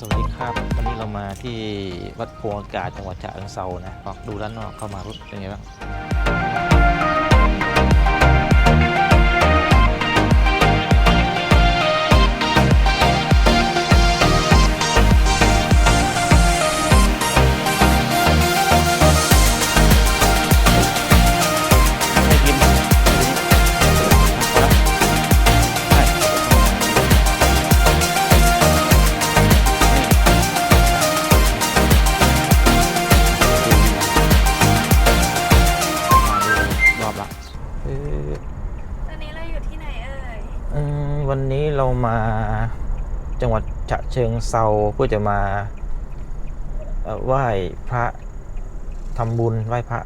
สวัสดีครับ วันนี้เรามาที่วัดพวงอากาศจังหวัดฉะเชิงเซานะออกดูด้านนอกเข้ามารุดเป็นไงบ้าง วันนี้เรามาจังหวัดฉะเชิงเซาเพื่อจะมาเอ่อไหว้พระทำบุญไหว้พระ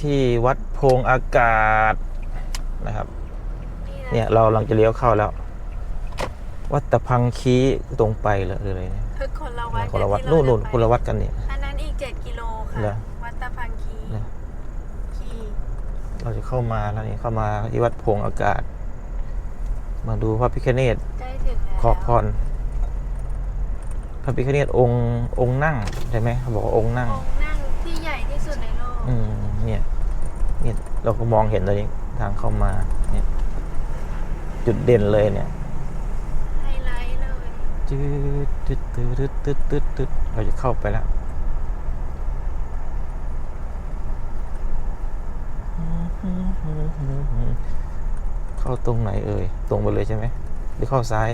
ที่วัดโพงอากาศนะครับนี่นะเนี่ยเรากำลังจะเลี้ยวเข้าแล้ว วัดตะพังคีตรงไปเลยหรืออะไรเนี่ยคือคนละวัดคนละวัดกับนู่นที่นู่นเราคนละวัดกันเนี่ยอันนั้นอีก7กิโลค่ะเหรอวัดตะพังคีเหรอคีเราจะเข้ามาแล้วนี่เข้ามาที่วัดโพงอากาศ มาดูพระพิฆเนศใกล้ถึงแล้วขอพร พระพิฆเนศองค์องค์นั่งใช่ไหมเขาบอกว่าองค์นั่ง องค์นั่งที่ใหญ่ที่สุดในโลกอืมเนี่ยเนี่ยเราก็มองเห็นเลยทางเข้ามาเนี่ย จุดเด่นเลยเนี่ยไฮไลท์เลยจืดตึ๊ดตึ๊ดตึ๊ดตึ๊ดตึ๊ดเราจะเข้าไปแล้ว เข้าตรงไหนเอ่ยตรงไปเลยใช่ไหมหรือเข้าซ้าย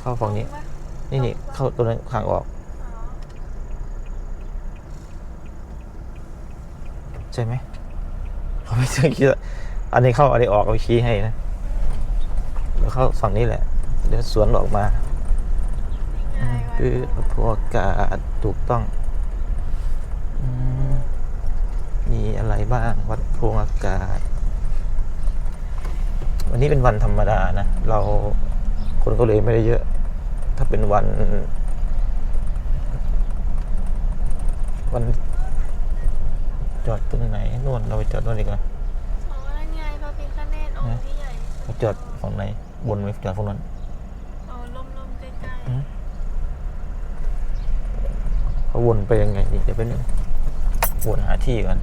เข้าฝั่งนี้ นี่นี่เข้าตรงนั้นทางออก ใช่ไหมเขาไม่ถึงคิดว่าอันนี้เข้าอันนี้ออกเอาชี้ให้นะแล้วเข้าฝั่งนี้แหละ เดี๋ยวสวนออกมาคือพวกอากาศถูกต้องมีอะไรบ้างวัดพวงอากาศ วันนี้เป็นวันธรรมดานะ เราคนก็เลยไม่ได้เยอะ ถ้าเป็นวัน วันจอดตรงไหนนู่นเราไปจอดนู่นดีกว่าอ๋อนั่นไงพระพิฆเนศองค์ที่ใหญ่ที่สุเราดจอดฝั่งไหน บนไหมจอดฝั่งนั้นอ๋อลมๆใกล้อืมเขาวนไปยังไงนี่เดี๋ยวไปบนึงวนหาที่ก่อน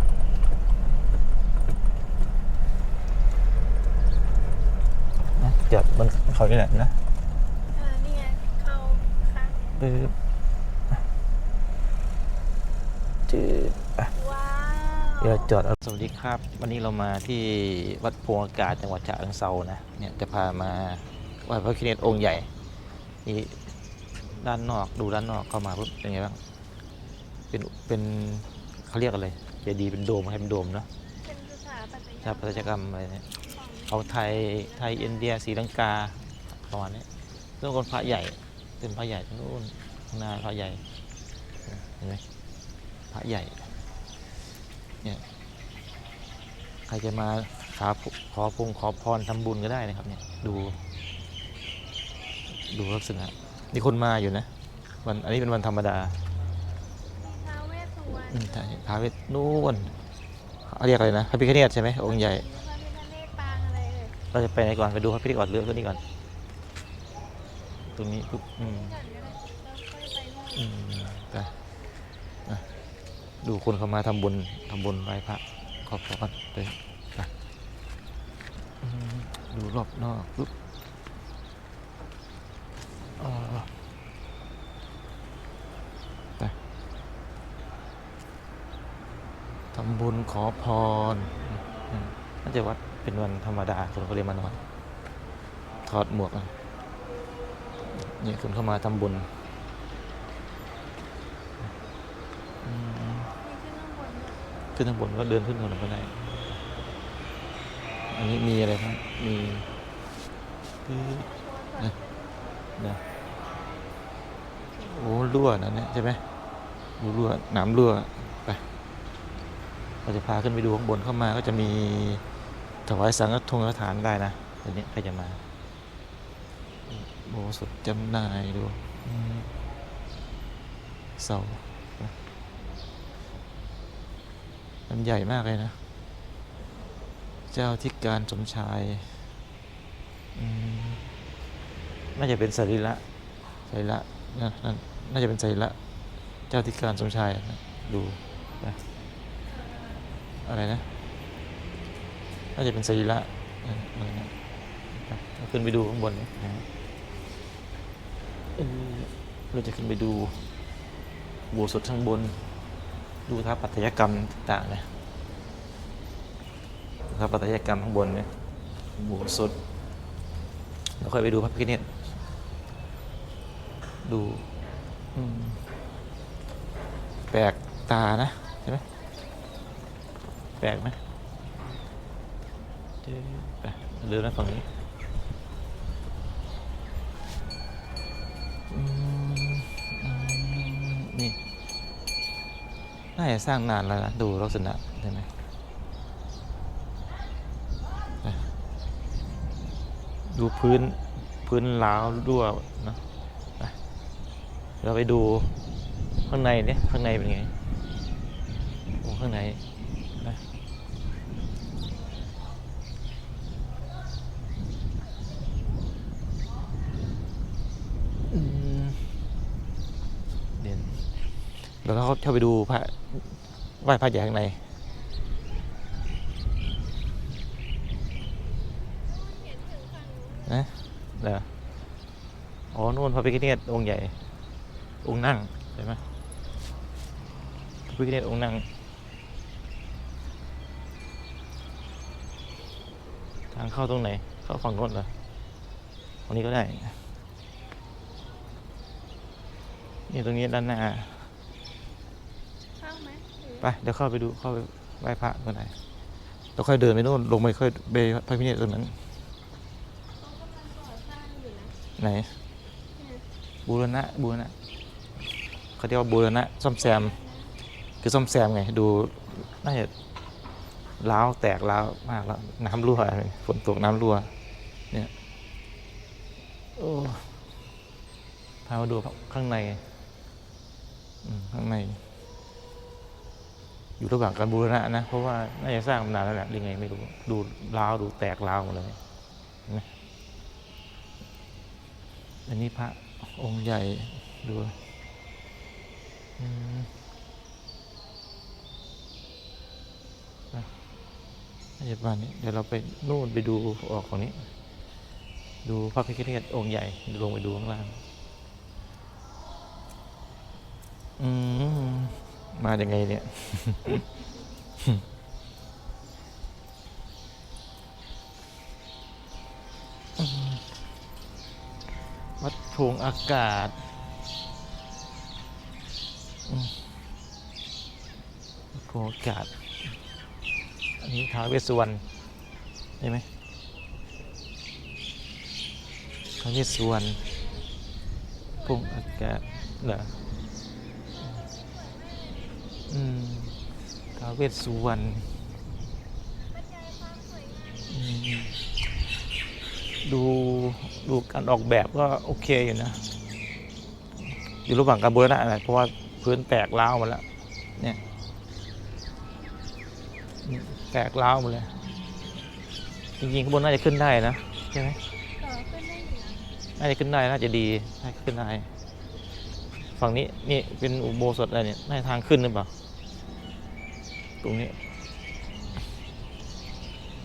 นะ จอดบนเขานี่แหละนะๆเออนี่ไงเข้าข้างปึ๊บจืดอะว้าวเดี๋ยวจอดเอาสวัสดีครับ วันนี้เรามาที่วัดโพวงอากาศจังหวัดฉะเชิงเซานะเนี่ยจะพามาไหว้พระคิเนศองค์ใหญ่นี่ด้านนอกดูด้านนอกเข้ามาปุ๊บเป็นไงบ้างเป็นเป็นเขาเรียกอะไรเจดีย์เป็นโดมให้เป็นโดมเนาะเป็นภาษาปัตยสถาปัตยกรรมอะไรเนี่ยของ เอาไทยไทยอินเดียศรีลังกาประมาณนี้เรื่องคนพระใหญ่เป็นพระใหญ่ตรงนู้นข้างหน้าพระใหญ่เห็นไหมพระใหญ่เนี่ยใครจะมาขาพุขอพงขอพรทำบุญก็ได้นะครับเนี่ยดู ดูลักษณะมีคนมาอยู่นะวันอันนี้เป็นวันธรรมดามีท้าวเวสสุวรรณอืมใช่พระเวทนู่นเขาเรียกอะไรนะพระพิฆเนศใช่ไหมองค์ใหญ่ เราจะไปไหนก่อนไปดูพระพิธีก่อนเลือกตัวนี้ก่อน ตรงนี้ปุ๊บอืมก่อนก็ได้แล้วค่อยไปนู่นอืมไปอะดูคนเข้ามาทำบุญทำบุญไหว้พระขอบพรไปไปดูรอบนอกปุ๊บอ่าไปทำบุญขอพรน่าจะวัด เป็นวันธรรมดาคนก็เลยมานอนถอดหมวกเนี่ยคนเข้ามาทำบุญขึ้นข้างบนด้วยขึ้นข้างบนก็เดินขึ้นถนนก็ได้ อันนี้มีอะไรครับ มีปึ๊บนะนะโอ้รั่วนะเนี่ยใช่ไหมดูรั่วหน้ำรั่วไปเราจะพาขึ้นไปดูข้างบนเข้ามาก็จะมี ถวายสังฆทงทานได้นะตอนนี้ใครจะมาโบสถจำหน่ายดูเสามันใหญ่มากเลยนะ เจ้าที่การสมชายน่าจะเป็นสรีระสรีระนะนั่นน่าจะเป็นใจละ เจ้าธิการสมชายนะดูนะอะไรนะ น่าจะเป็นสรีระเอออขึ้นไปดูข้างบนนะเราจะขึ้นไปดูโบูสดข้างบน ดูท่าปัตยกรรมต่างๆนะท่าปัตยกรรมข้างบนเนี่ยโบสดแล้วค่อยไปดูพระพิฆเนศดูแปลกตานะใช่ไหมแปลกไหม ไปเรือนะฝั่งนี้นี่น่าจะสร้างนานแล้วนะ ดูลักษณะใช่ไหมดูพื้นพื้นล้าวรั่วนะเราไปดูข้างในเนี่ยข้างในเป็นไงโอ้ข้างในไป อืมเด่น แล้วก็เข้าไปดูพระไหว้พระใหญ่ข้างในนะเหรออ๋อนู่นพระพิฆเนศองค์ใหญ่ องค์นั่งใช่ไหมพระพิฆเนศองค์นั่งทางเข้าตรงไหน เข้าฝั่งโน้นเหรอฝั่งนี้ก็ได้ นี่ตรงนี้ด้านหน้า เข้าไหมหรือ ไปเดี๋ยวเข้าไปดูเข้าไปไหว้พระก่อนไหนเราค่อยเดินไปโน่นลงไปค่อยไปพระพิฆเนศตรงนั้นเขากำลังก่อสร้างอยู่นะไหนเนี่ยบูรณะบูรณะเขาเรียกว่าบูรณะซ่อมแซม คือซ่อมแซมไง ดูน่าจะล้าวแตกล้าวมากแล้วน้ำรั่วฝนตกน้ำรั่ว เนี่ยโอ้พามาดูข้างในอืมข้างใน อยู่ระหว่างการบูรณะนะ เพราะว่าน่าจะสร้างมานานแล้วแหละหรือไงไม่รู้ ดูล้าวดูแตกล้าวหมดเลยนไหมอันนี้พระองค์ใหญ่ดูอืมอะน่าจะประมาณนี้เดี๋ยวเราไปนู่นไปดูออกฝั่งนี้ ดูพระพิฆเนศองค์ใหญ่ลงไปดูข้างล่าง อืม มาอย่างไงเนี่ย วัดโพรงอากาศ วัดโพรงอากาศ อันนี้ท้าวเวสสุวรรณใช่ไหมท้าวเวสสุวรรณโพงอากาศเหรอ อืมท้าวเวสสุวรรณบรรยายความสวยงามอืมดูดูการออกแบบก็โอเคอยู่นะ อยู่ระหว่างการบูรณะอะไรเพราะว่าพื้นแตกร้าวหมดแล้ว เนี่ยเนี่ยแตกร้าวหมดเลย จริงๆข้างบนน่าจะขึ้นได้นะใช่ไหมต่อขึ้นได้อยู่นะน่าจะขึ้นได้น่าจะดีน่าจะขึ้นได้ ฝั่งนี้นี่เป็นอุโบสถอะไรเนี่ยน่าจะทางขึ้นหรือเปล่า ตรงนี้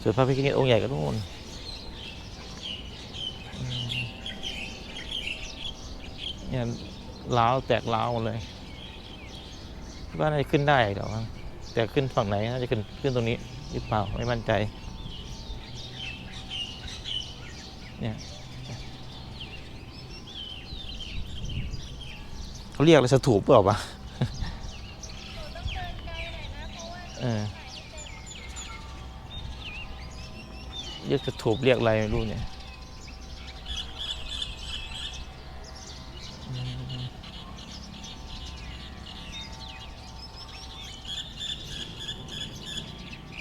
ส่วนพระพิฆเนศองค์ใหญ่ก็โน่นเนี่ยล้าวแตกล้าวเลยว่าน่าจะขึ้นได้เดี๋ยวแต่ขึ้นฝั่งไหนน่าจะขึ้นขึ้นตรงนี้หรือเปล่าไม่มั่นใจ เนี่ยเขาเรียกอะไรสถูปเปล่าวะ หนูต้องเดินไกลหน่อยนะ เพราะว่า เออเรียกสถูกเรียกอะไรไม่รู้เนี่ย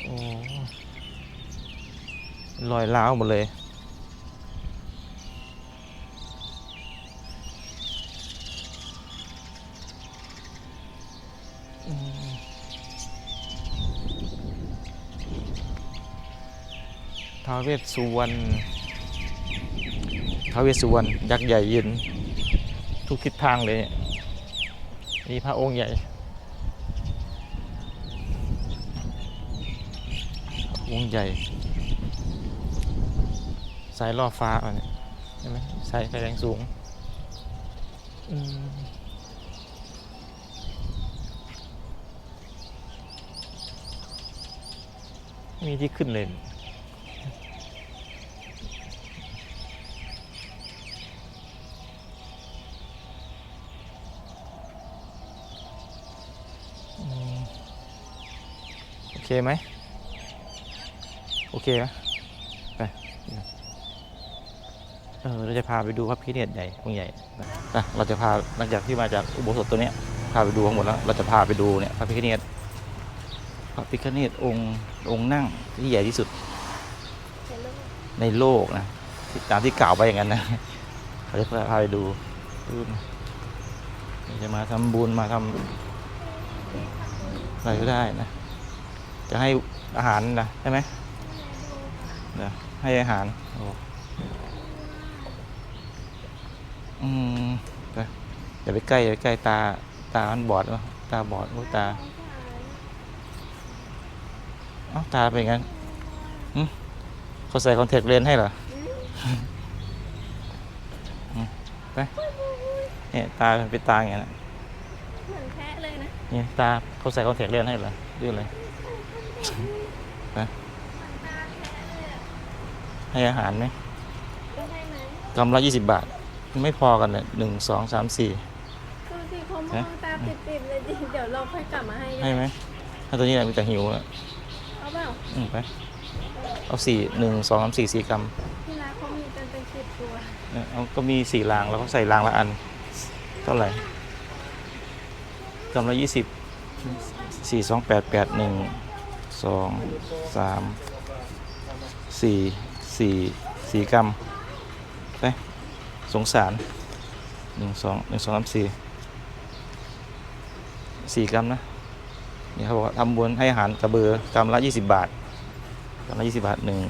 โอ้ลอยล้าวหมดเลย ท้าวเวสสุวรรณท้าวเวสสุวรรณยักษ์ใหญ่ยืนทุกทิศทางเลยนี่นี่พระองค์ใหญ่องค์ใหญ่ สายล่อฟ้าอันนี้ใช่ไหมสายไฟแรงสูงมีที่ขึ้นเลย อืมโอเค ไหมโอเคไหมไปเออเราจะพาไปดูพระพิเนศใหญ่องค์ใหญ่ไปเราจะพาหลังจากที่มาจากอุโบสถตัวเนี้ยพาไปดูทั้งหมดแล้วเราจะพาไปดูเนี่ยพระพิเนศพระพิเนศองค์องค์นั่งที่ใหญ่ที่สุด ในโลกนะตามที่กล่าวไปอย่างนั้นนะเขาจะพาไปดูดูจะมาทำบุญมาทำอะไรก็ได้นะ จะให้อาหารนะใช่ไหมนะให้อาหารโอ้อืมไปอย่าไปใกล้อย่าไปใกล้ตาตามันบอดวะตาบอดโอ้ตาเอ้าตาเป็นอย่างนั้นหึเขาใส่คอนแทคเลนส์ให้เหรอเนี่ยตาเป็นตาอย่างนี้นะเหมือนแพะเลยนะเนี่ยตาเขาใส่คอนแทคเลนส์ให้เหรอดื้อเลยเหมือ นตาแพะเลยอะให้อาหารไหมได้ไหมกำละยี่สิบบาท ไม่พอกันเลยหนึ่งสองสามสี่ดูสิเขามองตาปิดๆเลยดิเดี๋ยวเราค่อยกลับมาให้ให้ไหมถ้าตัวนี้แหละมันจะหิวแล้วเอาเปล่าอืมไปเอาสี่หนึ่งสองสามสี่สี่กรัมที่ร้านเขามีกันเป็นสิบตัวเนี่ยเอาก็มีสี่รางแล้วก็ใส่รางละอัน เท่าไหร่กรัมละยี่สิบสี่สองแปดแปดหนึ่ง สองสามสี่สี่สี่กรัมไปสงสารหนึ่งสองหนึ่งสองสามสี่สี่กรัมนะนี่เขาบอกว่าทำบุญให้อาหารกระเบือกรัมละยี่สิบบาทกรัมละยี่สิบบาทหนึ่ง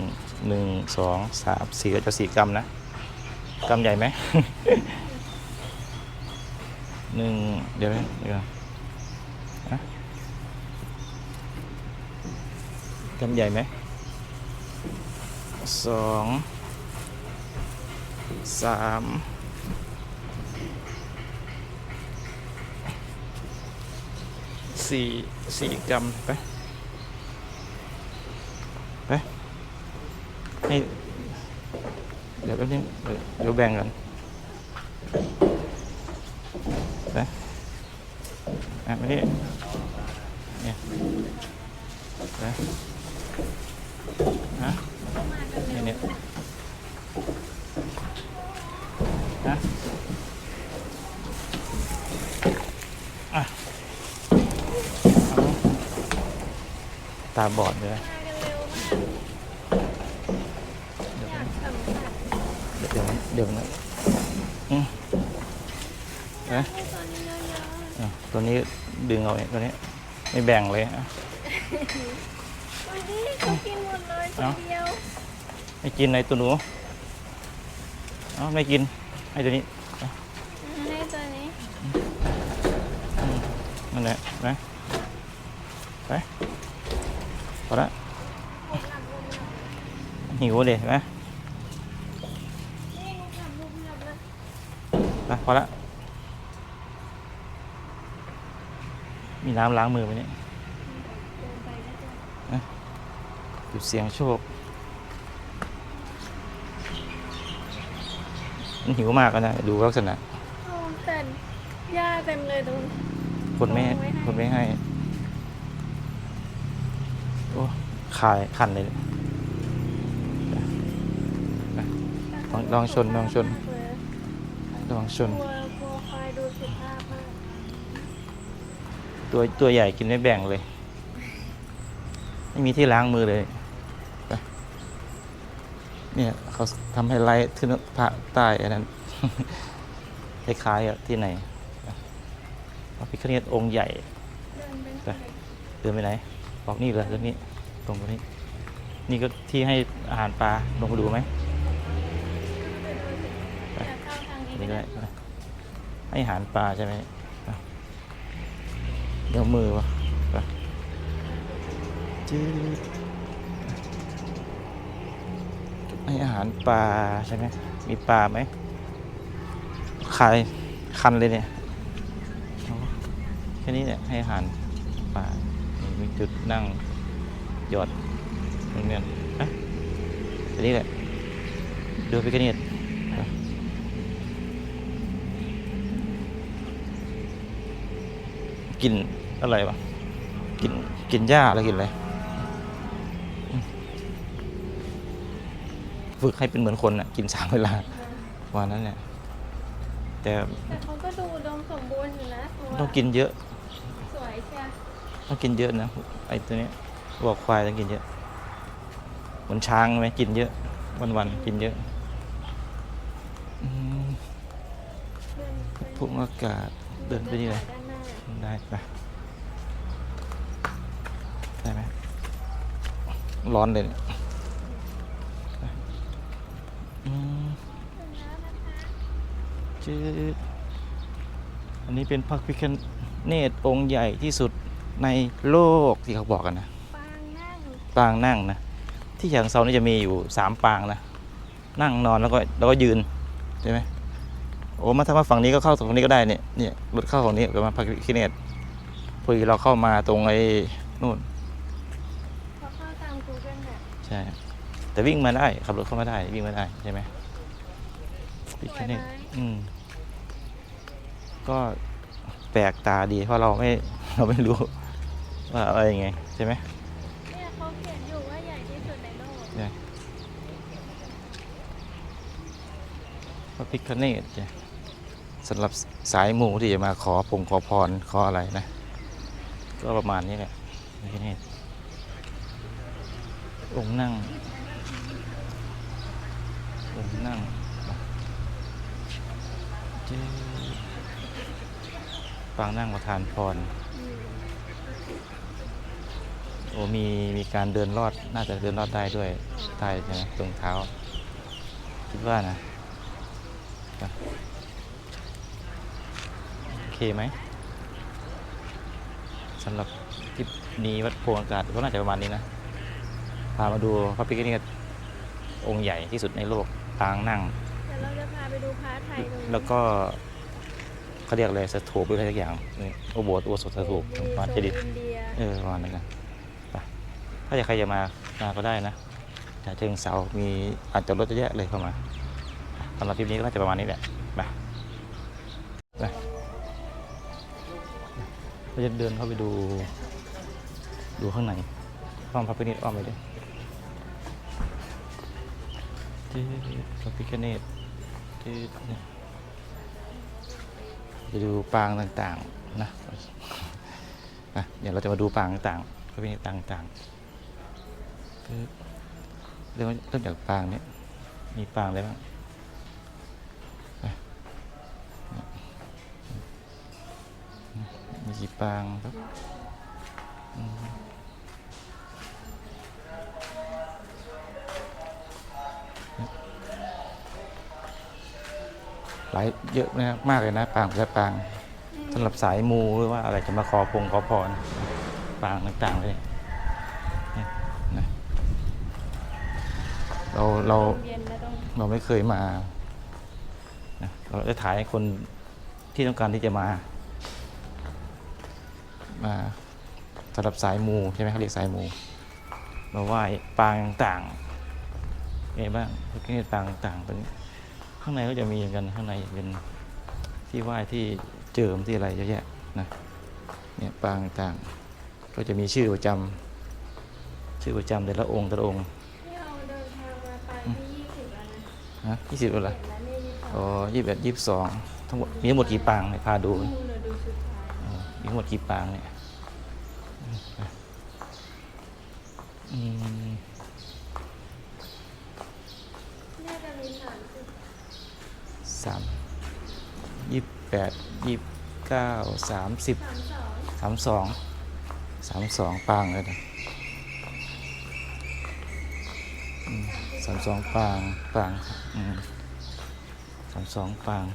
หนึ่งสองสามสี่ก็จะสี่กรัมนะกำใหญ่ไหมหนึ่งเดี๋ยวนะเดี๋ยวนะฮะ กำใหญ่ไหมสองสามสี่สี่กำไปไปให้เดี๋ยวแป๊บนึงเดี๋ยวแบ่งกันไปอะมานี่เนี่ยไป ฮะนี่เนี่ยฮะอะตาบอดเลยเดี๋ยวเดี๋ยวเดี๋ยวนะอืมไปให้ตอนนี้เอะอะตัวนี้ดึงเอาเนี่ยตัวนี้ ไม่แบ่งเลยอะ ๆวันนี้เขากินหมดเลยคนเอ้าเดียวไม่กินในตัวหนูเอ้าไม่กินให้ตัวนี้ให้ตัวนี้นั่นแหละไปไปพอละผมหลับผมหลับหิวเลยเห็นไหมนี่ผมหลับผมหลับนะไปพอละมีน้ำล้างมือไหมเนี่ย เดินไปก็จะ จุดเสียงโชคมันหิวมากแล้วนะ ดูลักษณะโอ้แต่หญ้าเต็มเลยตรงนี้คนไม่เอาไว้ให้คนไม่ให้ โอ้ขายขันเลยลองลองชนลองชนระวังชกลันวกลัวควายดูสุภาพมากตัวตัวใหญ่กินไม่แบ่งเลย ไม่มีที่ล้างมือเลยไป เนี่ยเขาทำให้ไล่ขึ้นพระใต้อันนั้นคล้ายๆกับที่ไหนพระพิฆเนศองค์ใหญ่เดินไปไหนบอกนี่เลยตรงนี้ตรงนี้ นี่ก็ที่ให้อาหารปลาลงไปดูไหมนี่ก็ได้ให้อาหารปลาใช่ไหมเดี๋ยวมือวะไปจืด ให้อาหารปลาใช่ไหมมีปลาไหมคายคันเลยเนี่ยแค่นี้เนี่ยให้อาหารปลา มีจุดนั่งหยอดเงินๆอะแค่นี้แหละดูไปแค่นี้กินอะไรวะกินกินหญ้าแล้วกินอะไร ฝึกให้เป็นเหมือนคนอะกินสามเวลาวันนั้นเนี่ยแต่แต่เขาก็ดูอุดมสมบูรณ์อยู่นะตัวต้องกินเยอะ สวยเชียต้องกินเยอะนะไอ้ตัวเนี้ยวัวควายต้องกินเยอะเหมือนช้างไหมกินเยอะ วันวันๆกินเยอะอืมเดินไปพุ่งอากาศเดินไปนี่เลยด้านหน้าได้ไปได้ไหมร้อนเลยเนี่ยไปอืม จืดอันนี้เป็นพระพิคเนตองค์ใหญ่ที่สุดในโลกที่เขาบอกกันนะปางนั่งปางนั่งนะ ที่ฉะเชิงเซานี่จะมีอยู่สามปางนะ นั่งนอนแล้วก็แล้วก็ยืนใช่ไหมโอ้มาถ้ามาฝั่งนี้ก็เข้าฝั่งนี้ก็ได้เนี่ยเนี่ยรถเข้าฝั่งนี้ก็มาพระพิคเนตพอดีเราเข้ามาตรงไอ้นู่นเขาเข้าตามกูเกิลเนี่ยใช่แต่วิ่งมาได้ขับรถเข้ามาได้วิ่งมาได้ใช่ไหมพิคเนตอืม ก็แปลกตาดีเพราะเราไม่เราไม่รู้ว่าอะไรยังไงใช่ไหมเนี่ยเขาเขียนอยู่ว่าใหญ่ที่สุดในโลกใช่พระพิคเนตจ้ะสำหรับสายหมู่ที่จะมาขอพงขอพรขออะไรนะ ก็ประมาณนี้แหละพระพิคเนตองค์นั่งองค์นั่งเจ๊ ปางนั่งประทานพร โอ้มีมีการเดินรอด น่าจะเดินรอดได้ด้วยได้ใช่ไหมตรงเท้า คิดว่านะจ้ะโอเคไหมสำหรับคลิปนี้วัดโพธิ์อากาศก็น่าจะประมาณนี้นะ พามาดูพระพิฆเนศองค์ใหญ่ที่สุดในโลกปางนั่งเดี๋ยวเราจะพาไปดูพระไทยตรงนี้แล้วก็ เขาเรียกอะไรสถูปหรืออะไรสักอย่างนี่โอโบสถ์อุโบสถสถูปมีวัดโซเจนดีย์อินเดียเออประมาณนั้นนะไปถ้าอยากใครจะมามาก็ได้นะจากเชิงเสามีอาจจะรถเยอะแยะเลยเข้ามาสำหรับคลิปนี้ก็น่าจะประมาณนี้แหละไปไปเราจะเดินเข้าไปดู ดูข้างในอ้อมพระพิฆเนศอ้อมไปเลยที่พระพิฆเนศที่ เนี่ยจะดูปางต่างๆนะอะเดี๋ยวเราจะมาดูปางต่างๆพระพิฆเนต่างๆเริ่มเริ่มจากปางเนี้ยมีปางอะไรบ้างมีกี่ปางครับ หลายเยอะนะครับมากเลยนะปางแต่ละปางสำหรับสายมูหรือว่าอะไรจะมาขอพงขอพรปางต่างๆเลยเนี่ยนะเราเราเย็นแล้วต้องเราไม่เคยมานะเราจะถ่ายให้คนที่ต้องการที่จะมา มาสำหรับสายมูใช่ไหมเขาเรียกสายมู มาไหว้ปางต่างๆไงบ้างพวกนี้ปางต่างๆตรงนี้ ข้างในก็จะมีเหมือนกันข้างในเป็นที่ไหว้ที่เจิมที่อะไรเยอะแยะนะเนี่ยปางต่างๆก็จะมีชื่อประจำชื่อประจำแต่ละองค์แต่ละองค์ที่เราเดินทางมาปางที่ยี่สิบแล้วนะนะยี่สิบแล้วเหรอเห็นแล้วนี่ยี่สิบอ๋อยี่สิบเอ็ดยี่สิบสองทั้งหมดมีทั้งหมดกี่ปางเนี่ยพาดูมูเราดูชุดไทยอ๋อมีทั้งหมดกี่ปางเนี่ยอืม น่าจะมีสามสิบ สามยี่สิบ แปดยี่สิบเก้าสามสิบสามสองสามสองปางเลยนะสามสองปางปางอืมสามสองปาง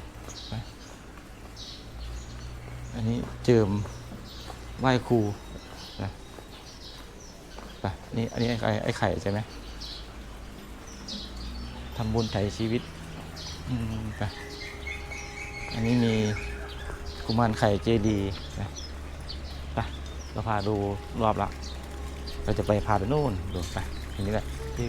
อันนี้เจิมไหว้ครูนะไปนี่อันนี้ไอ้ไข่ไอ้ไข่ใช่ไหมทำบุญไถ่ชีวิต อืมไป อันนี้มีกุมารไข่เจดีย์นะไปเราพาดูรอบละเราจะไปพาไปนู่นดูไปอันนี้แหละที่